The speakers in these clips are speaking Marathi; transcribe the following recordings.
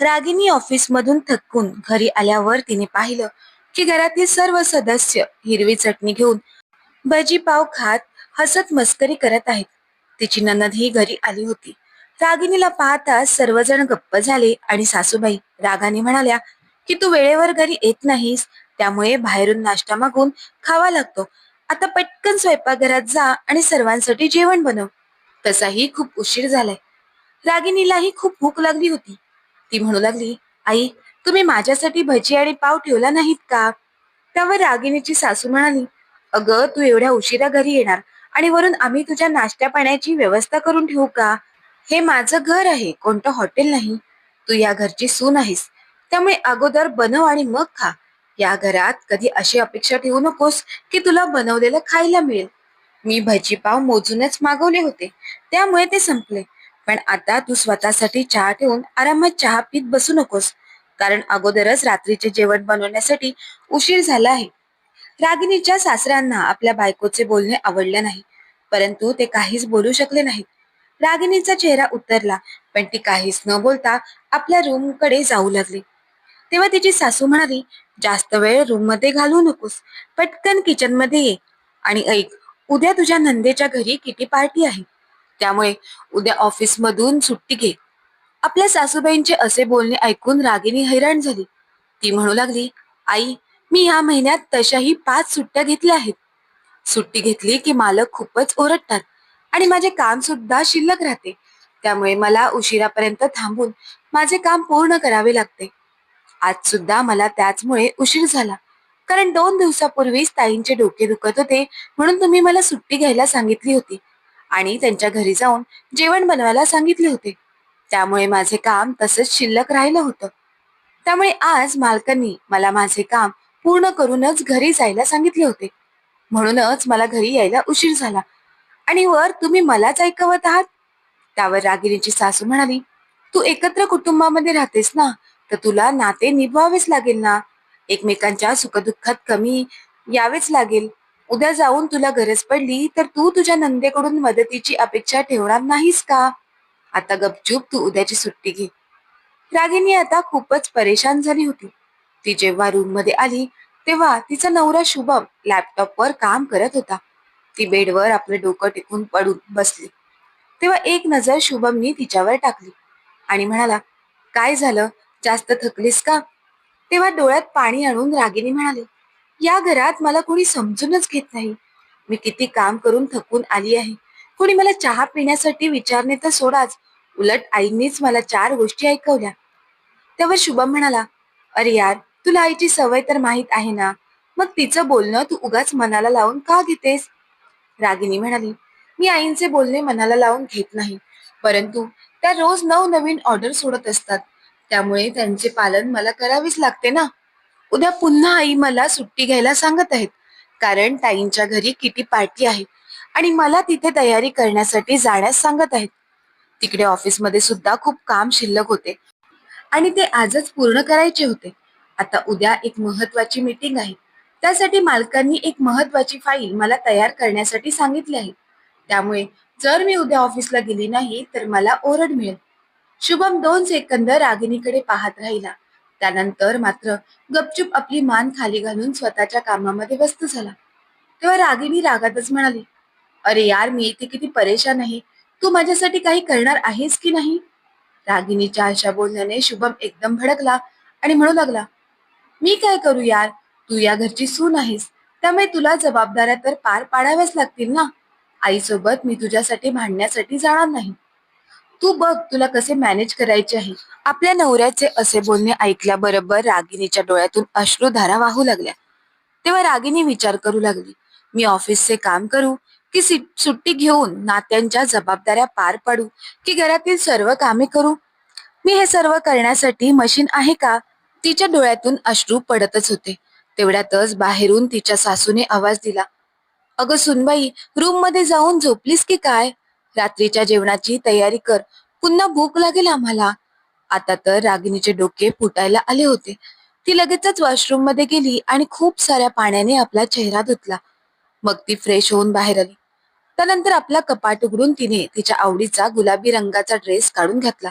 रागिनी ऑफिसमधून थकून घरी आल्यावर तिने पाहिलं की घरातील सर्व सदस्य हिरवी चटणी घेऊन भजी पाव खात हसत मस्करी करत आहेत. तिची ननद ही घरी आली होती. रागिनीला पाहताच सर्वजण गप्प झाले आणि सासूबाई रागाने म्हणाल्या की तू वेळेवर घरी येत नाहीस त्यामुळे बाहेरून नाश्ता मागून खावा लागतो. आता पटकन स्वयंपाकघरात जा आणि सर्वांसाठी जेवण बनव. तसाही खूप उशीर झालाय. रागिनीलाही खूप भूक लागली होती. ती म्हणू लागली आई तुम्ही माझ्यासाठी भजी आणि पाव ठेवला नाहीत का? त्यावर रागिणीची सासू म्हणाली अगं तू एवढ्या उशिरा घरी येणार आणि वरून आम्ही तुझ्या नाश्त्या पाण्याची व्यवस्था करून ठेवू का? हे माझं घर आहे कोणतं हॉटेल नाही. तू या घरची सून आहेस त्यामुळे अगोदर बनव आणि मग खा. या घरात कधी अशी अपेक्षा ठेवू नकोस की तुला बनवलेलं खायला मिळेल. मी भजी पाव मोजूनच मागवले होते त्यामुळे ते संपले. पण आता तू स्वतःसाठी चहा ठेवून आरामात चहा पीत बसू नकोस. कारण अगोदरच रात्रीचे जेवण बनवण्यासाठी उशीर झाला आहे. रागिनीच्या सासऱ्यांना आपल्या बायकोचे बोलणे आवडले नाही परंतु ते काहीच बोलू शकले नाहीत. रागिनीचा चेहरा उतरला पण ती काहीच न बोलता आपल्या रूमकडे जाऊ लागली. तेव्हा तिची सासू म्हणाली जास्त वेळ रूममध्ये घालू नकोस पटकन किचनमध्ये ये. आणि ऐक उद्या तुझ्या नंदेच्या घरी किटी पार्टी आहे? त्यामुळे उद्या ऑफिसमधून सुट्टी घे. आपल्या सासूबाईंचे असे बोलणे ऐकून रागिनी हैराण झाली. ती म्हणू लागली आई मी या महिन्यात तशाही पाच सुट्ट्या घेतल्या आहेत. सुट्टी घेतली की मालक खूपच ओरडतात आणि माझे काम सुद्धा शिल्लक राहते. त्यामुळे मला उशिरापर्यंत थांबून माझे काम पूर्ण करावे लागते. आज सुद्धा मला त्याचमुळे उशीर झाला. कारण दोन दिवसापूर्वीच ताईंचे डोके दुखत होते म्हणून तुम्ही मला सुट्टी घ्यायला सांगितली होती. आणि त्यांच्या घरी जाऊन जेवण बनवायला सांगितले होते. त्यामुळे माझे काम तसंच शिल्लक राहिलं होतं. त्यामुळे आज मालकांनी मला माझे काम पूर्ण करूनच घरी जायला सांगितले होते. म्हणूनच मला घरी यायला उशीर झाला. आणि वर तुम्ही मलाच ऐकवत आहात? त्यावर रागिणीची सासू म्हणाली तू एकत्र कुटुंबामध्ये राहतेस ना तर तुला नाते निभवावेच लागेल ना. एकमेकांच्या सुखदुःखात कमी यावेच लागेल. उद्या जाऊन तुला गरज पडली तर तू तुझ्या नंदेकडून मदतीची अपेक्षा ठेवणार नाहीस का? आता गपचूप तू उद्याची सुट्टी घे. रागिनी आता खूपच परेशान झाली होती. ती जेव्हा रूममध्ये आली तेव्हा तिचा नवरा शुभम लॅपटॉपवर काम करत होता. ती बेडवर आपलं डोकं टेकून पडून बसली. तेव्हा एक नजर शुभमनी तिच्यावर टाकली आणि म्हणाला काय झालं? जास्त थकलीस का? तेव्हा डोळ्यात पाणी आणून रागिनी म्हणाली या घरात मला कोणी समजूनच घेत नाही. मी किती काम करून थकून आली आहे. कोणी मला चहा पिण्यासाठी विचारणे तर सोडाच. उलट आईनीच मला चार गोष्टी ऐकवल्या. तेव्हा शुभम म्हणाला अरे यार तुला आईची सवय तर माहीत आहे ना? मग तिचं बोलणं तू उगाच मनाला लावून का घेतेस? रागिनी म्हणाली मी आईंचे बोलणे मनाला लावून घेत नाही. परंतु त्या रोज नवनवीन ऑर्डर सोडत असतात. त्यामुळे त्यांचे पालन मला करावेच लागते ना? उद्या पुन्हा आई मला सुट्टी घ्यायला सांगत आहेत. कारण ताईंच्या घरी किटी पार्टी आहे आणि मला तिथे तयारी करण्यासाठी जाण्यास सांगत आहेत. तिकडे ऑफिसमध्ये सुद्धा खूप काम शिल्लक होते आणि ते आजच पूर्ण करायचे होते. आता उद्या एक महत्वाची मीटिंग आहे. त्यासाठी मालकांनी एक महत्वाची फाईल मला तयार करण्यासाठी सांगितली आहे. त्यामुळे जर मी उद्या ऑफिसला गेली नाही तर मला ओरड मिळेल. शुभम दोन सेकंद रागिनीकडे पाहत राहिला. त्यानंतर मात्र गपचूप आपली मान खाली घालून स्वतःच्या कामामध्ये व्यस्त झाला. तेव्हा रागिनी रागातच म्हणाली अरे यार मी इथे किती परेशान आहे. तू माझ्यासाठी काही करणार आहेस की नाही? रागिनीच्या अशा बोलण्याने शुभम एकदम भडकला आणि म्हणू लागला मी काय करू यार? तू या घरची सून आहेस. त्यामुळे तुला जबाबदाऱ्या तर पार पाडाव्याच लागतील ना. आईसोबत मी तुझ्यासाठी भांडण्यासाठी जाणार नाही. तू बघ तुला कसे मॅनेज करायचे आहे. आपल्या नवऱ्याचे असे बोलणे ऐकल्याबरोबर रागिनीच्या डोळ्यातून अश्रुधारा वाहू लागल्या. तेव्हा रागिनी विचार करू लागली मी ऑफिसचे काम करू की सुट्टी घेऊन नात्यांच्या जबाबदाऱ्या पार पाडू की घरातील सर्व कामे करू? मी हे सर्व करण्यासाठी मशीन आहे का? तिच्या डोळ्यातून अश्रू पडतच होते. तेवढ्यातच बाहेरून तिच्या सासूने आवाज दिला अगं सुनबाई रूममध्ये जाऊन झोपलीस की काय? रात्रीच्या जेवणाची तयारी कर पुन्हा भूक लागेल आम्हाला. आता तर रागिणीचे डोके फुटायला आले होते. ती लगेचच वॉशरूममध्ये गेली आणि खूप साऱ्या पाण्याने आपला चेहरा धुतला. मग ती फ्रेश होऊन बाहेर आली. त्यानंतर आपला कपाट उघडून तिने तिच्या आवडीचा गुलाबी रंगाचा ड्रेस काढून घातला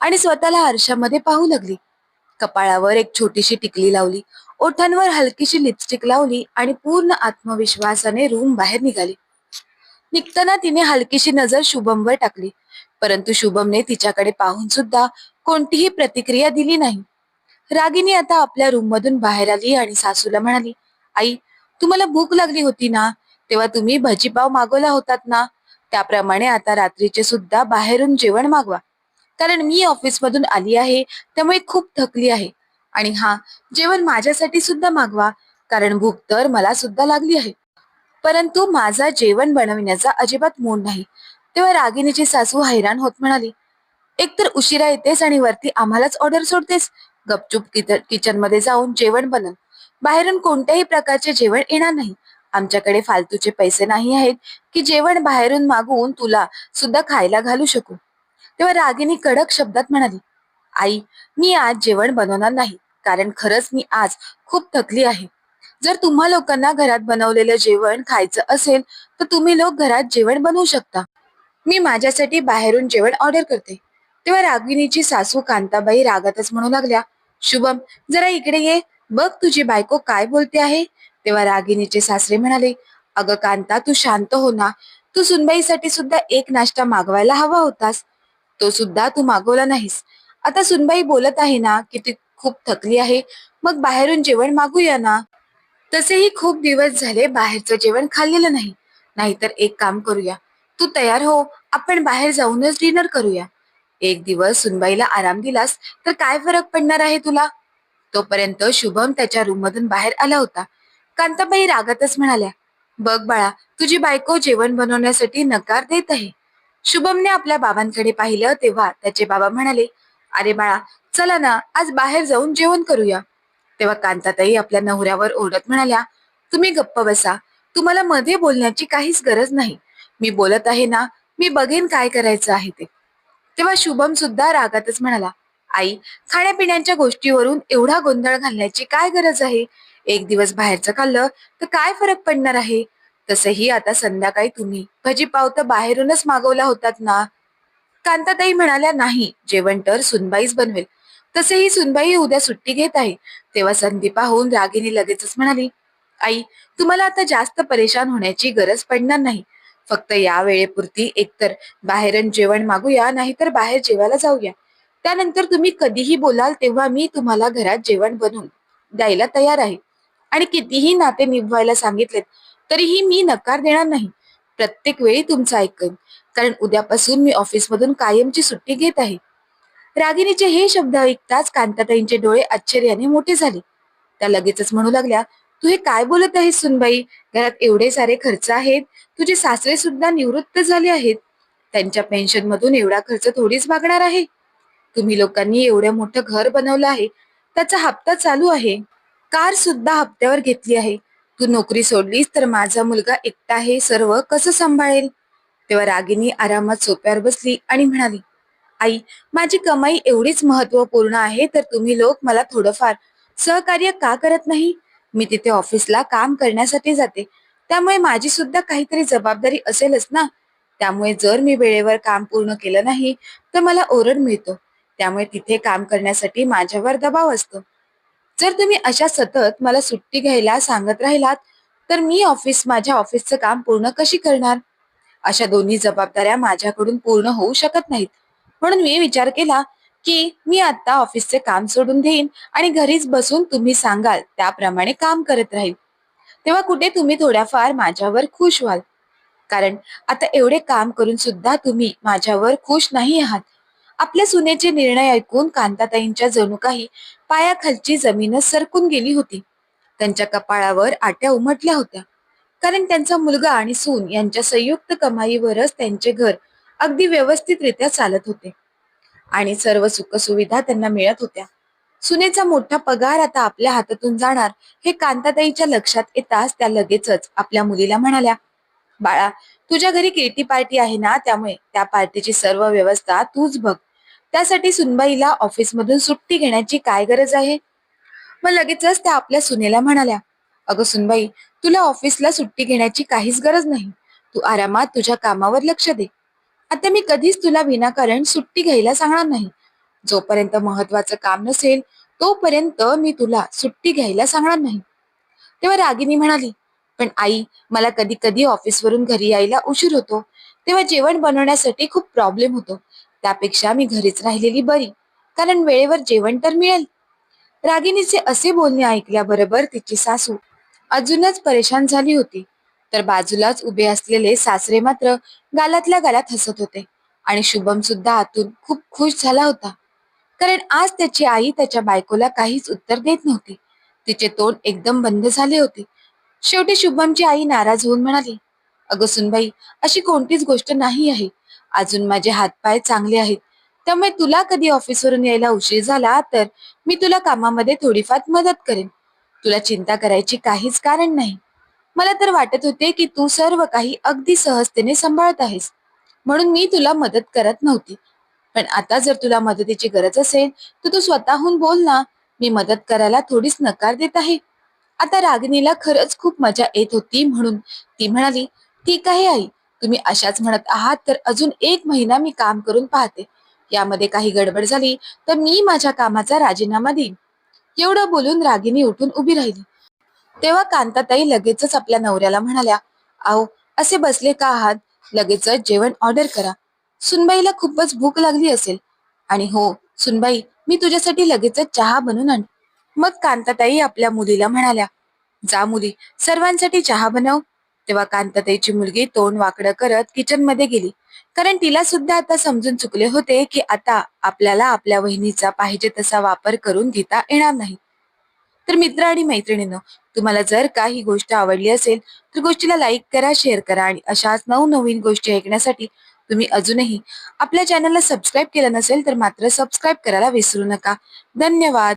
आणि स्वतःला आरशामध्ये पाहू लागली. कपाळावर एक छोटीशी टिकली लावली. ओठांवर हलकीशी लिपस्टिक लावली आणि पूर्ण आत्मविश्वासाने रूम बाहेर निघाली. निघताना तिने हलकीशी नजर शुभमवर टाकली. परंतु शुभमने तिच्याकडे पाहून सुद्धा कोणतीही प्रतिक्रिया दिली नाही. रागिनी आता आपल्या रूम मधून बाहेर आली आणि सासूला म्हणाली आई तुम्हाला भूक लागली होती ना? तेव्हा तुम्ही भजीपाव मागवला होतात ना? त्याप्रमाणे आता रात्रीचे सुद्धा बाहेरून जेवण मागवा. कारण मी ऑफिस मधून आली आहे त्यामुळे खूप थकली आहे. आणि हा जेवण माझ्यासाठी सुद्धा मागवा कारण भूक तर मला सुद्धा लागली आहे. परंतु माझा जेवण बनविण्याचा अजिबात मूड नाही. तेव्हा रागिणीची सासू हैराण होत म्हणाली एकतर उशिरा येतेस आणि वरती आम्हालाच ऑर्डर सोडतेस. गपचूप किचनमध्ये जाऊन जेवण बनव. बाहेरून कोणत्याही प्रकारचे जेवण येणार नाही. आमच्याकडे फालतूचे पैसे नाही आहेत की जेवण बाहेरून मागवून तुला सुद्धा खायला घालू शकू. तेव्हा रागिनी कडक शब्दात म्हणाली आई मी आज जेवण बनवणार नाही कारण खरंच मी आज खूप थकली आहे. जर तुम्हा लोकांना घरात बनवलेलं जेवण खायचं असेल तर तुम्ही लोक घरात जेवण बनवू शकता. मी माझ्यासाठी बाहेरून जेवण ऑर्डर करते. तेव्हा रागिणीची सासू कांताबाई रागातच म्हणू लागल्या शुभम जरा इकडे ये. बघ तुझी बायको काय बोलते आहे. तेव्हा रागिणीचे सासरे म्हणाले अगं कांता तू शांत हो ना. तू सुनबाईसाठी सुद्धा एक नाश्ता मागवायला हवा होतास. तो सुद्धा तू मागवला नाहीस. आता सुनबाई बोलत आहे ना की ती खूप थकली आहे. मग बाहेरून जेवण मागूया ना. तसेही खूप दिवस झाले बाहेरचं जेवण खाल्लेलं नाही. नाहीतर एक काम करूया. तू तयार हो आपण बाहेर जाऊनच डिनर करूया. एक दिवस सुनबाईला आराम दिलास तर काय फरक पडणार आहे तुला? तोपर्यंत शुभम त्याच्या रूम मधून बाहेर आला होता. कांताबाई रागातच म्हणाल्या बघ बाळा तुझी बायको जेवण बनवण्यासाठी नकार देत आहे. शुभमने आपल्या बाबांकडे पाहिलं तेव्हा त्याचे बाबा म्हणाले अरे बाळा चला ना आज बाहेर जाऊन जेवण करूया. तेव्हा कांताताई आपल्या नवऱ्यावर ओरडत म्हणाल्या तुम्ही गप्प बसा तुम्हाला मध्ये बोलण्याची काहीच गरज नाही. मी बोलत आहे ना मी बघेन काय करायचं आहे ते. तेव्हा शुभम सुद्धा रागातच म्हणाला आई खाण्यापिण्याच्या गोष्टीवरून एवढा गोंधळ घालण्याची काय गरज आहे? एक दिवस बाहेरचं खाल्लं तर काय फरक पडणार आहे? तसही आता संध्याकाळी तुम्ही भजीपाव तर बाहेरूनच मागवला होतात ना. कांताताई म्हणाल्या नाही जेवण तर सुनबाईच बनवेल. तसेही सुनबाई उद्या सुट्टी घेत आहे. तेव्हा संदीपा होऊन रागिनी लगेचच म्हणाली आई तुम्हाला आता जास्त परेशान होण्याची गरज पडणार नाही. फक्त या वेळेपुरती एकतर बाहेरून जेवण मागूया नाहीतर बाहेर जेवायला जाऊया. त्यानंतर तुम्ही कधीही बोलाल तेव्हा मी तुम्हाला घरात जेवण बनवून द्यायला तयार आहे. आणि कितीही नाते निभवायला सांगितलेत तरीही मी नकार देणार नाही. प्रत्येक वेळी तुमचं ऐकन कारण उद्यापासून मी ऑफिसमधून कायमची सुट्टी घेत आहे. रागिणीचे हे शब्द ऐकताच कांताताईंचे डोळे आश्चर्याने मोठे झाले. त्या लगेचच म्हणू लागल्या तू हे काय बोलत आहेस सुनबाई? घरात एवढे सारे खर्च आहेत तुझे सासरे सुद्धा निवृत्त झाले आहेत. त्यांच्या पेन्शन मधून एवढा खर्च थोडीच भागणार आहे. तुम्ही लोकांनी एवढं मोठं घर बनवलं आहे त्याचा हप्ता चालू आहे. कार सुद्धा हप्त्यावर घेतली आहे. तू नोकरी सोडलीस तर माझा मुलगा एकटा हे सर्व कसं सांभाळेल? तेव्हा रागिनी आरामात सोप्यावर बसली आणि म्हणाली आई माझी कमाई एवढीच महत्त्वपूर्ण आहे तर तुम्ही लोक मला थोडंफार सहकार्य का करत नाही? मी तिथे ऑफिसला काम करण्यासाठी जाते. त्यामुळे माझी सुद्धा काहीतरी जबाबदारी असेलच ना. त्यामुळे जर मी वेळेवर काम पूर्ण केलं नाही तर मला ओरड मिळतो. त्यामुळे तिथे काम करण्यासाठी माझ्यावर दबाव असतो. जर तुम्ही अशा सतत मला सुट्टी घ्यायला सांगत राहिलात तर मी ऑफिस माझ्या ऑफिसचं काम पूर्ण कशी करणार? अशा दोन्ही जबाबदाऱ्या माझ्याकडून पूर्ण होऊ शकत नाहीत. म्हणून मी विचार केला की मी आता ऑफिसचे काम सोडून देईन आणि घरीच बसून तुम्ही सांगाल त्याप्रमाणे काम करत राहील. तेव्हा कुठे तुम्ही थोड्याफार माझ्यावर खुश व्हाल. कारण आता एवढे काम करून सुद्धा तुम्ही माझ्यावर खुश नाही आहात. आपल्या सुनेचे निर्णय ऐकून कांताताईंच्या जणू काही पायाखालची जमीन सरकून गेली होती. त्यांच्या कपाळावर आट्या उमटल्या होत्या. कारण त्यांचा मुलगा आणि सून यांच्या संयुक्त कमाईवरच त्यांचे घर अगदी व्यवस्थितरित्या चालत होते. आणि सर्व सुखसुविधा त्यांना मिळत होत्या. सुनेचा मोठा पगार आता आपल्या हातातून जाणार हे कांताताईच्या लक्षात येताच त्या लगेचच आपल्या मुलीला म्हणाल्या बाळा तुझ्या घरी केटी पार्टी आहे ना त्यामुळे त्या पार्टीची सर्व व्यवस्था तूच बघ. त्यासाठी सुनबाईला ऑफिसमधून सुट्टी घेण्याची काय गरज आहे? मग लगेचच त्या आपल्या सुनेला म्हणाल्या अगं सुनबाई तुला ऑफिसला सुट्टी घेण्याची काहीच गरज नाही. तू आरामात तुझ्या कामावर लक्ष दे. आता मी कधीच तुला विनाकारण सुट्टी घ्यायला सांगणार नाही. जोपर्यंत महत्वाचं काम नसेल तोपर्यंत मी तुला सुट्टी घ्यायला सांगणार नाही. तेव्हा रागिनी म्हणाली पण आई मला कधी कधी ऑफिसवरून घरी यायला उशीर होतो. तेव्हा जेवण बनवण्यासाठी खूप प्रॉब्लेम होतो. त्यापेक्षा मी घरीच राहिलेली बरी कारण वेळेवर जेवण तर मिळेल. रागिनीचे असे बोलणे ऐकल्याबरोबर तिची सासू अजूनच परेशान झाली होती. तर बाजूलाच उभे असलेले सासरे मात्र गालातल्या गालात हसत होते. आणि शुभम सुद्धा आतून खूप खुश झाला होता. कारण आज त्याची आई त्याच्या बायकोला काहीच उत्तर देत नव्हती. तिचे तोंड एकदम बंद झाले होते. शेवटी शुभमची आई नाराज होऊन म्हणाली अगं सुनबाई अशी कोणतीच गोष्ट नाही आहे. अजून माझे हातपाय चांगले आहेत. त्यामुळे तुला कधी ऑफिसवरून यायला उशीर झाला तर मी तुला कामामध्ये थोडीफार मदत करेन. तुला चिंता करायची काहीच कारण नाही. मला तर वाटत होते की तू सर्व काही अगदी सहजतेने सांभाळत आहेस. म्हणून मी तुला मदत करत नव्हती. पण आता जर तुला मदतीची गरज असेल तर तू स्वतःहून बोल ना. मी मदत करायला थोडीच नकार देत आहे. आता रागिनीला खरंच खूप मजा येत होती म्हणून ती म्हणाली ठीक आहे आई. तुम्ही अशाच म्हणत आहात तर अजून एक महिना मी काम करून पाहते. यामध्ये काही गडबड झाली तर मी माझ्या कामाचा राजीनामा देईन. एवढं बोलून रागिनी उठून उभी राहिली. तेव्हा कांताताई लगेचच आपल्या नवऱ्याला म्हणाल्या आहो असे बसले का आहात? लगेचच जेवण ऑर्डर करा. सुनबाईला खूपच भूक लागली असेल. आणि हो सुनबाई मी तुझ्यासाठी लगेचच चहा बनवून आण मग कांताताई आपल्या मुलीला म्हणाल्या जा मुली सर्वांसाठी चहा बनव. तेव्हा कांताताईची मुलगी तोंड वाकडं करत किचनमध्ये गेली. कारण तिला सुद्धा आता समजून चुकले होते की आता आपल्याला आपल्या वहिनीचा पाहिजे तसा वापर करून घेता येणार नाही. तर मित्र आणि मैत्रिणींनो तुम्हाला जर का ही गोष्ट आवडली असेल तर गोष्टीला लाईक करा शेअर करा आणि अशाच नवनवीन गोष्टी ऐकण्यासाठी तुम्ही अजूनही आपल्या चॅनलला सबस्क्राईब केलं नसेल तर मात्र सबस्क्राईब करायला विसरू नका. धन्यवाद.